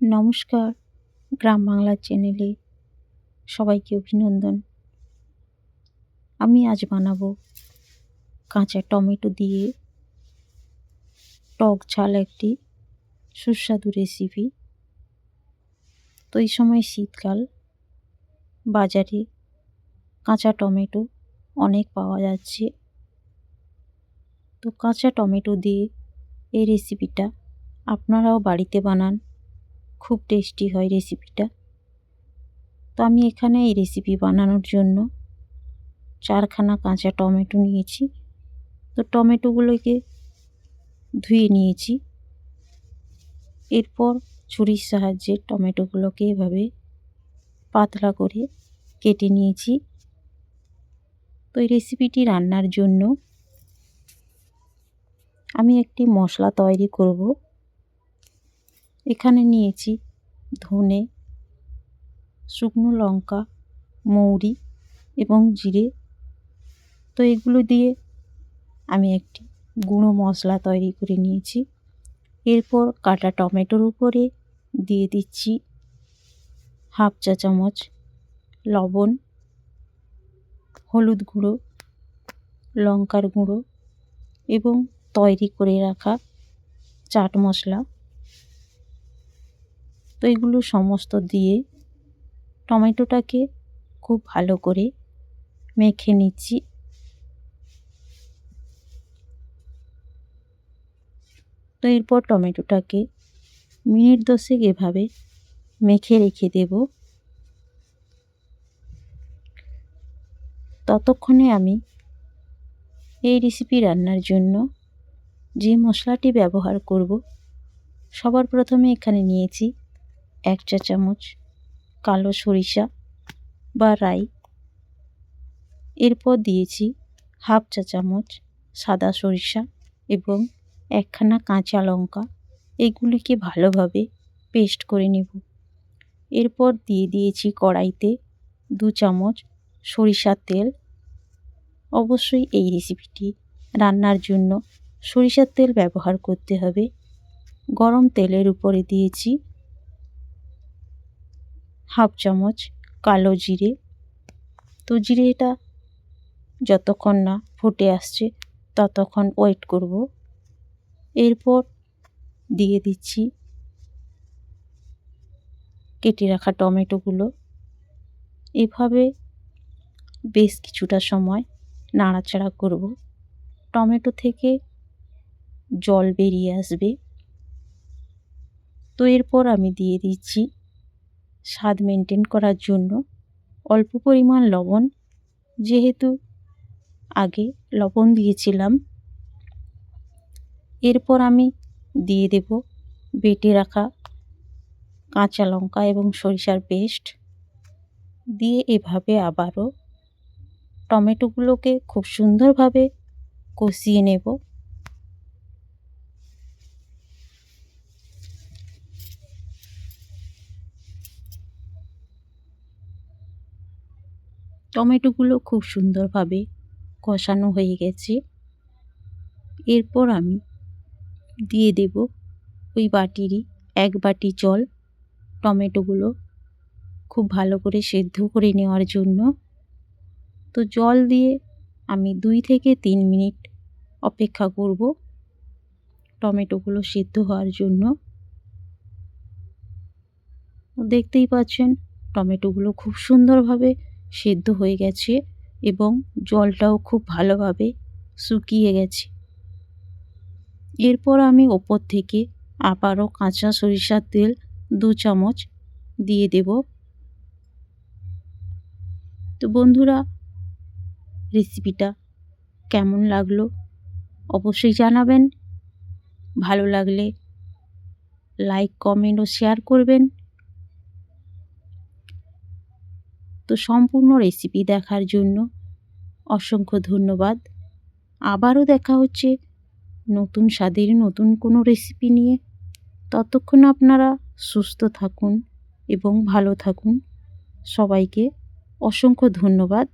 নমস্কার, গ্রাম বাংলার চ্যানেলে সবাইকে অভিনন্দন। আমি আজ বানাবো কাঁচা টমেটো দিয়ে টক ঝাল একটি সুস্বাদু রেসিপি তো এই সময় শীতকাল, বাজারে কাঁচা টমেটো অনেক পাওয়া যাচ্ছে। তো কাঁচা টমেটো দিয়ে এই রেসিপিটা আপনারাও বাড়িতে বানান। খুব টেস্টি হয় রেসিপিটা তো আমি এখানে এই রেসিপি বানানোর জন্য চারখানা কাঁচা টমেটো নিয়েছি। তো টমেটোগুলোকে ধুয়ে নিয়েছি। এরপর ছুরির সাহায্যে টমেটোগুলোকে এভাবে পাতলা করে কেটে নিয়েছি। তো এই রেসিপিটি রান্নার জন্য আমি একটি মশলা তৈরি করব। এখানে নিয়েছি ধনে, শুকনো লঙ্কা, মৌরি এবং জিরে। তো এগুলো দিয়ে আমি একটি গুঁড়ো মশলা তৈরি করে নিয়েছি। এরপর কাটা টমেটোর উপরে দিয়ে দিচ্ছি হাফ চা চামচ লবণ, হলুদ গুঁড়ো, লঙ্কার গুঁড়ো এবং তৈরি করে রাখা চাট মশলা। তো এগুলো সমস্ত দিয়ে টমেটোটাকে খুব ভালো করে মেখে নিচ্ছি। তো এরপর টমেটোটাকে মিনিট দশেক এভাবে মেখে রেখে দেব। ততক্ষণে আমি এই রেসিপি রান্নার জন্য যে মশলাটি ব্যবহার করব, সবার প্রথমে এখানে নিয়েছি এক চা চামচ কালো সরিষা বা রাই। এরপর দিয়েছি হাফ চা চামচ সাদা সরিষা এবং একখানা কাঁচা লঙ্কা। এগুলিকে ভালোভাবে পেস্ট করে নেব। এরপর দিয়ে দিয়েছি কড়াইতে দু চামচ সরিষার তেল। অবশ্যই এই রেসিপিটি রান্নার জন্য সরিষার তেল ব্যবহার করতে হবে। গরম তেলের উপরে দিয়েছি হাফ চামচ কালো জিরে। তো জিরেটা যতক্ষণ না ফুটে আসছে, ততক্ষণ ওয়েট করব। এরপর দিয়ে দিচ্ছি কেটে রাখা টমেটোগুলো। এভাবে বেশ কিছুটা সময় নাড়াচাড়া করব। টমেটো থেকে জল বেরিয়ে আসবে। তো এরপর আমি দিয়ে দিচ্ছি স্বাদ মেনটেন করার জন্য অল্প পরিমাণ লবণ, যেহেতু আগে লবণ দিয়েছিলাম। এরপর আমি দিয়ে দেব বেটে রাখা কাঁচা লঙ্কা এবং সরিষার পেস্ট। দিয়ে এভাবে আবারও টমেটোগুলোকে খুব সুন্দরভাবে কষিয়ে নেব। টমেটোগুলো খুব সুন্দরভাবে কষানো হয়ে গেছে। এরপর আমি দিয়ে দেব ওই বাটিরই এক বাটি জল টমেটোগুলো খুব ভালো করে সেদ্ধ করে নেওয়ার জন্য। তো জল দিয়ে আমি দুই থেকে তিন মিনিট অপেক্ষা করব টমেটোগুলো সেদ্ধ হওয়ার জন্য। দেখতেই পাচ্ছেন টমেটোগুলো খুব সুন্দরভাবে সেদ্ধ হয়ে গেছে এবং জলটাও খুব ভালোভাবে শুকিয়ে গেছে। এরপর আমি ওপর থেকে আবারও কাঁচা সরিষার তেল দু চামচ দিয়ে দেব। তো বন্ধুরা রেসিপিটা কেমন লাগল অবশ্যই জানাবেন। ভালো লাগলে লাইক কমেন্ট ও শেয়ার করবেন। তো সম্পূর্ণ রেসিপি দেখার জন্য অসংখ্য ধন্যবাদ। আবারও দেখা হচ্ছে নতুন স্বাদের নতুন কোনো রেসিপি নিয়ে। ততক্ষণ আপনারা সুস্থ থাকুন এবং ভালো থাকুন। সবাইকে অসংখ্য ধন্যবাদ।